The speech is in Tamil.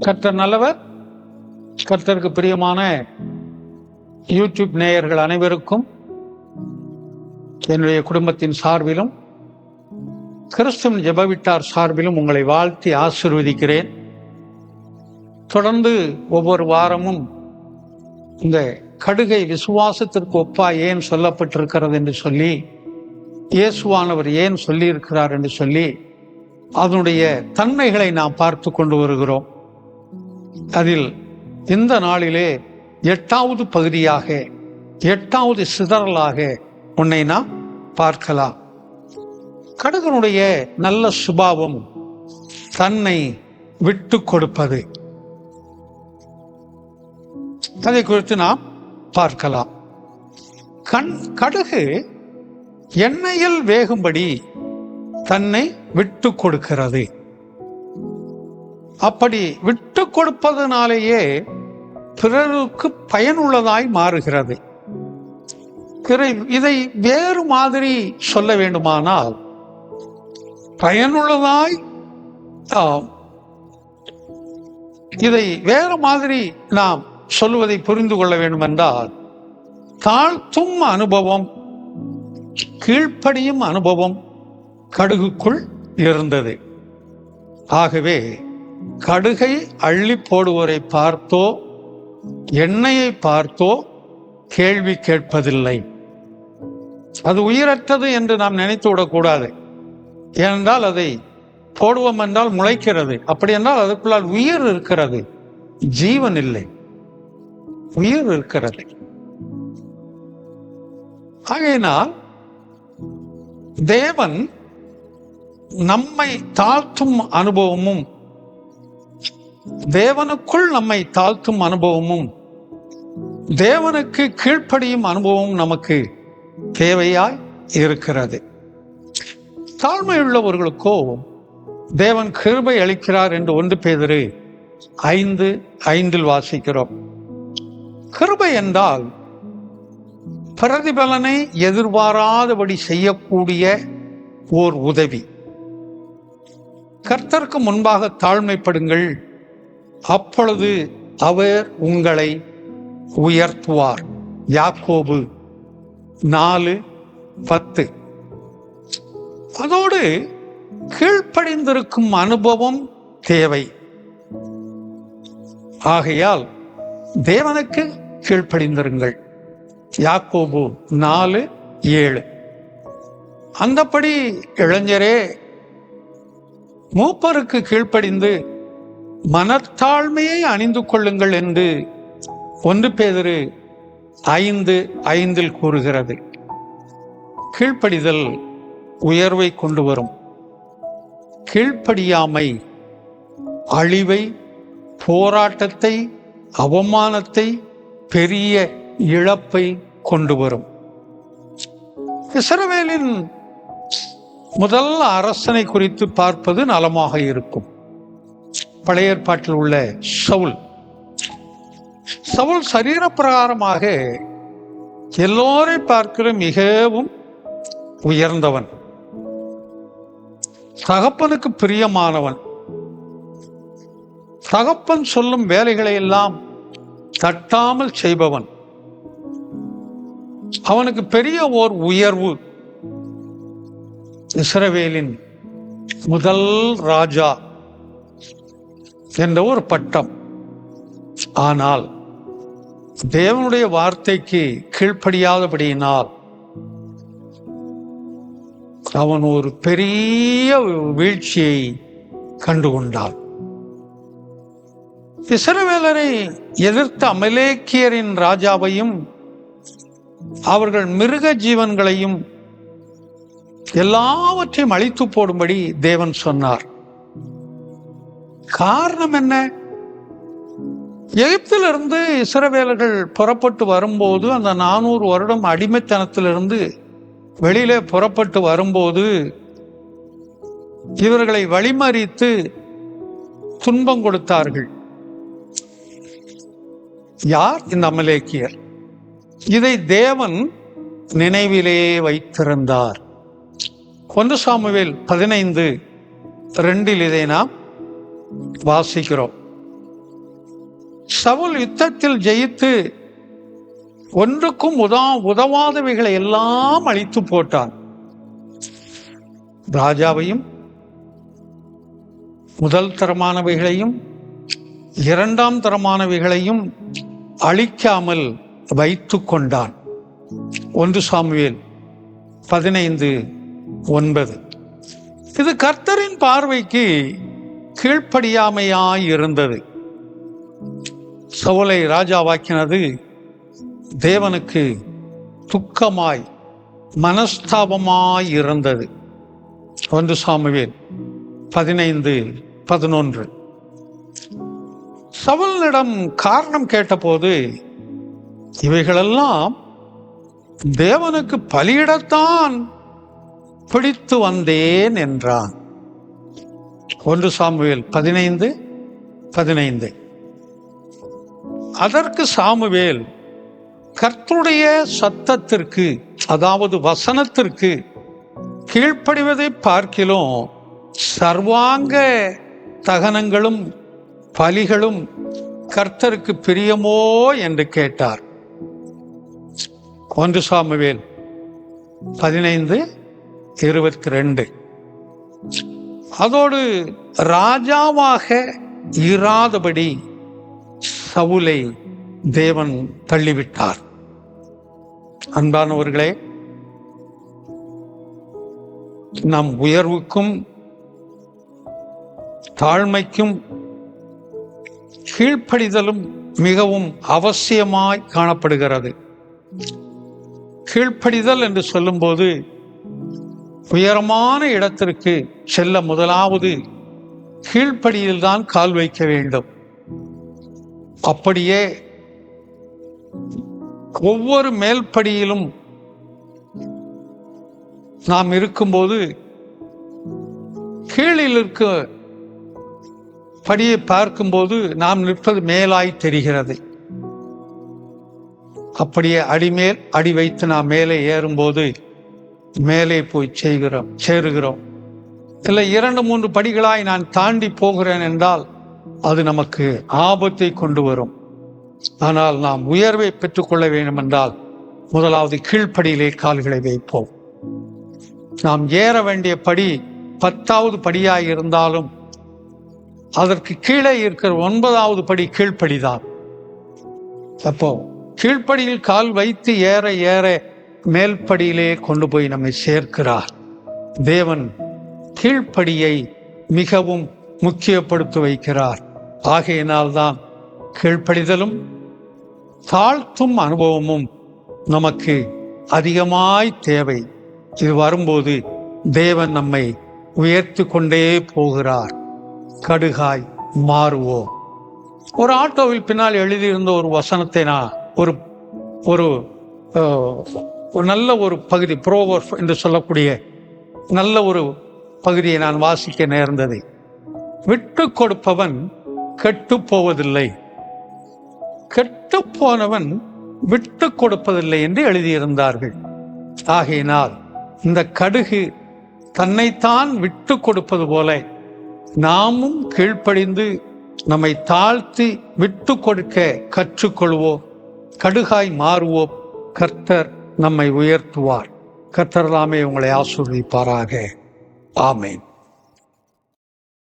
கர்த்தர் நல்லவர். கர்த்தருக்கு பிரியமான யூடியூப் நேயர்கள் அனைவருக்கும் என்னுடைய குடும்பத்தின் சார்பிலும் கிறிஸ்துவின் ஜெபவிட்டார் சார்பிலும் உங்களை வாழ்த்தி ஆசிர்வதிக்கிறேன். தொடர்ந்து ஒவ்வொரு வாரமும் இந்த கடுகை விசுவாசத்திற்கு ஒப்பா ஏன் சொல்லப்பட்டிருக்கிறது என்று சொல்லி இயேசுவானவர் ஏன் சொல்லியிருக்கிறார் என்று சொல்லி அதனுடைய தன்மைகளை நாம் பார்த்து கொண்டு வருகிறோம். அதில் இந்த நாளிலே எட்டாவது பகுதியாக எட்டாவது சிதறலாக உன்னை நாம் பார்க்கலாம். கடகனுடைய நல்ல சுபாவம் தன்னை விட்டு கொடுப்பது. அதை குறித்து நாம் பார்க்கலாம். கண் கடுகு எண்ணெயில் வேகும்படி தன்னை விட்டு கொடுக்கிறது. அப்படி விட்டு கொடுப்பதனாலேயே பிறருக்கு பயனுள்ளதாய் மாறுகிறது. இதை- இதை வேறு மாதிரி சொல்ல வேண்டுமானால் பயனுள்ளதாய் இதை வேறு மாதிரி நாம் சொல்லுவதை புரிந்து கொள்ள வேண்டும் என்றால் தாழ்த்தும் அனுபவம் கீழ்ப்படியும் அனுபவம் கடுகுக்குள் இருந்தது. ஆகவே கடுகை அள்ளி போடுவோரை பார்த்தோ எண்ணெயை பார்த்தோ கேள்வி கேட்பதில்லை. அது உயிரற்றது என்று நாம் நினைத்து விடக்கூடாது. ஏனென்றால் அதை போடுவோம் என்றால் முளைக்கிறது. அப்படி என்றால் அதுக்குள்ளால் உயிர் இருக்கிறது. ஜீவன் இல்லை. உயிர் இருக்கிறது. ஆகையினால் தேவன் நம்மை தாழ்த்தும் அனுபவமும் தேவனுக்குள் நம்மை தாழ்த்தும் அனுபவமும் தேவனுக்கு கீழ்ப்படியும் அனுபவமும் நமக்கு தேவையாய் இருக்கிறது. தாழ்மையுள்ளவர்களுக்கோ தேவன் கிருபை அளிக்கிறார் என்று ஒன்று பேதரு ஐந்து ஐந்தில் வாசிக்கிறோம். கிருபை என்றால் பிரதிபலனை எதிர்பாராதபடி செய்யக்கூடிய ஓர் உதவி. கர்த்தருக்கு முன்பாக தாழ்மைப்படுங்கள். அப்பொழுது அவர் உங்களை உயர்த்துவார். யாக்கோபு நாலு பத்து. அதோடு கீழ்ப்படிந்திருக்கும் அனுபவம் தேவை. ஆகையால் தேவனுக்கு கீழ்ப்படிந்திருங்கள். யாக்கோபு நாலு ஏழு. அந்தப்படி இளைஞரே மூப்பருக்கு கீழ்ப்படிந்து மனத்தாழ்மையை அணிந்து கொள்ளுங்கள் என்று ஒன்று பேதரு ஐந்து ஐந்தில் கூறுகிறது. கீழ்ப்படிதல் உயர்வை கொண்டு வரும். கீழ்ப்படியாமை அழிவை போராட்டத்தை அவமானத்தை பெரிய இழப்பை கொண்டு வரும். இஸ்ரவேலின் முதல் அரசனை குறித்து பார்ப்பது நலமாக இருக்கும். பழைய ஏற்பாட்டில் உள்ள சவுல். சவுல் சரீரப்பிரகாரமாக எல்லோரை பார்க்கிற மிகவும் உயர்ந்தவன். தகப்பனுக்கு பிரியமானவன். தகப்பன் சொல்லும் வேலைகளை எல்லாம் தட்டாமல் செய்பவன். அவனுக்கு பெரிய ஓர் உயர்வு. இஸ்ரவேலின் முதல் ராஜா. என்ற ஒரு பட்டம். ஆனால் தேவனுடைய வார்த்தைக்கு கீழ்ப்படியாதபடியினால் அவன் ஒரு பெரிய வீழ்ச்சியை கண்டுகொண்டான். இசரவேலரை எதிர்த்த அமலேக்கியரின் ராஜாவையும் அவர்கள் மிருக ஜீவன்களையும் எல்லாவற்றையும் அழித்து போடும்படி தேவன் சொன்னார். காரணம் என்ன? எகிப்திலிருந்து இஸ்ரவேலர்கள் புறப்பட்டு வரும்போது அந்த நானூறு வருடம் அடிமைத்தனத்திலிருந்து வெளியிலே புறப்பட்டு வரும்போது இவர்களை வழிமறித்து துன்பம் கொடுத்தார்கள். யார் இந்த அமலேக்கியர்? இதை தேவன் நினைவிலே வைத்திருந்தார். ஒன்று சாமுவேல் பதினைந்து ரெண்டில் இதை நாம் வாசிக்கிறோம். சவுல் யுத்தத்தில் ஜெயித்து ஒன்றுக்கும் உதா உதவாதவைகளை எல்லாம் அழித்து போட்டான். ராஜாவையும் முதல் தரமானவைகளையும் இரண்டாம் தரமானவைகளையும் அழிக்காமல் வைத்து கொண்டான். ஒன்று சாமுவேல் பதினைந்து ஒன்பது. இது கர்த்தரின் பார்வைக்கு கீழ்ப்படியாமையாய் இருந்தது சவுலை ராஜாவாக்கினது தேவனுக்கு துக்கமாய் மனஸ்தாபமாய் இருந்தது ஒன்று சாமுவேல் பதினைந்து பதினொன்று. சவுலிடம் காரணம் கேட்டபோது இவைகளெல்லாம் தேவனுக்கு பலியிடத்தான் பிடித்து வந்தேன் என்றான். ஒன்று சாமுவேல் பதினைந்து பதினைந்து. அதற்கு சாமுவேல் கர்த்தருடைய சத்தத்திற்கு அதாவது வசனத்திற்கு கீழ்ப்படிவதை பார்க்கிலும் சர்வாங்க தகனங்களும் பலிகளும் கர்த்தருக்கு பிரியமோ? என்று கேட்டார். ஒன்று சாமுவேல் பதினைந்து இருபத்தி ரெண்டு. அதோடு ராஜாவாக இராதபடி சவுலை தேவன் தள்ளிவிட்டார். அன்பானவர்களே நம் உயர்வுக்கும் தாழ்மைக்கும் கீழ்ப்படிதலும் மிகவும் அவசியமாய் காணப்படுகிறது. கீழ்ப்படிதல் என்று சொல்லும்போது உயரமான இடத்திற்கு செல்ல முதலாவது கீழ்ப்படியில்தான் கால் வைக்க வேண்டும். அப்படியே ஒவ்வொரு மேல்படியிலும் நாம் இருக்கும்போது கீழில் இருக்க படியை பார்க்கும்போது நாம் நிற்பது மேலாய் தெரிகிறது. அப்படியே அடிமேல் அடி வைத்து நாம் மேலே ஏறும்போது மேலே போய் செய்கிறோம் சேருகிறோம். இல்லை இரண்டு மூன்று படிகளாய் நான் தாண்டி போகிறேன் என்றால் அது நமக்கு ஆபத்தை கொண்டு வரும். ஆனால் நாம் உயர்வை பெற்றுக்கொள்ள வேண்டும் என்றால் முதலாவது கீழ்ப்படியிலே கால்களை வைப்போம். நாம் ஏற வேண்டிய படி பத்தாவது படியாக இருந்தாலும் அதற்கு கீழே இருக்கிற ஒன்பதாவது படி கீழ்ப்படிதான். அப்போ கீழ்ப்படியில் கால் வைத்து ஏற ஏற மேல்படியிலே கொண்டு போய் நம்மை சேர்க்கிறார். தேவன் கீழ்ப்படியை மிகவும் முக்கியப்படுத்தி வைக்கிறார். ஆகையினால்தான் கீழ்ப்படிதலும் தாழ்த்தும் அனுபவமும் நமக்கு அதிகமாய் தேவை. இது வரும்போது தேவன் நம்மை உயர்த்தி கொண்டே போகிறார். கடுகாய் மாறுவோம். ஒரு ஆட்டோவில் பின்னால் எழுதியிருந்த ஒரு வசனத்தை நான் ஒரு ஒரு ஒரு நல்ல ஒரு பகுதி புரோவர் என்று சொல்லக்கூடிய நல்ல ஒரு பகுதியை நான் வாசிக்க நேர்ந்தது. விட்டு கொடுப்பவன் கெட்டு போவதில்லை. கெட்டு போனவன் விட்டு கொடுப்பதில்லை என்று எழுதியிருந்தார்கள். ஆகையினால் இந்த கடுகு தன்னைத்தான் விட்டு கொடுப்பது போல நாமும் கீழ்ப்படிந்து நம்மை தாழ்த்தி விட்டு கொடுக்க கற்றுக்கொள்வோம். கடுகாய் மாறுவோம். கர்த்தர் நம்மை உயர்த்துவார். கத்தரலாமே உங்களை ஆசீர்வதிப்பாராக. ஆமேன்.